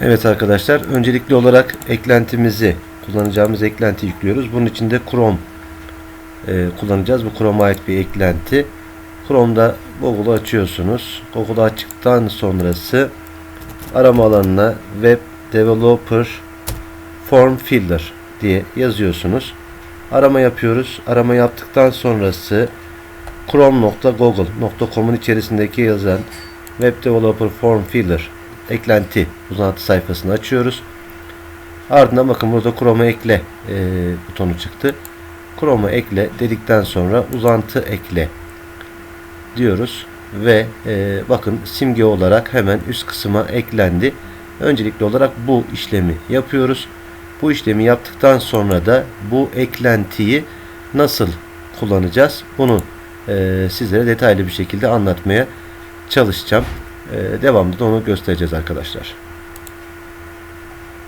Evet arkadaşlar öncelikli olarak eklentimizi kullanacağımız eklenti yüklüyoruz. Bunun için de Chrome e, kullanacağız. Bu Chrome'a ait bir eklenti. Chrome'da Google'u açıyorsunuz. Google'u açtıktan sonrası arama alanına Web Developer Form Filler diye yazıyorsunuz. Arama yapıyoruz. Arama yaptıktan sonrası chrome.google.com'un içerisindeki yazan Web Developer Form Filler eklenti uzantı sayfasını açıyoruz. Ardından bakın burada Chrome'a ekle e, butonu çıktı. Chrome'a ekle dedikten sonra uzantı ekle diyoruz ve e, bakın simge olarak hemen üst kısma eklendi. Öncelikli olarak bu işlemi yapıyoruz. Bu işlemi yaptıktan sonra da bu eklentiyi nasıl kullanacağız? Bunu e, sizlere detaylı bir şekilde anlatmaya çalışacağım. E, devamlı da onu göstereceğiz arkadaşlar.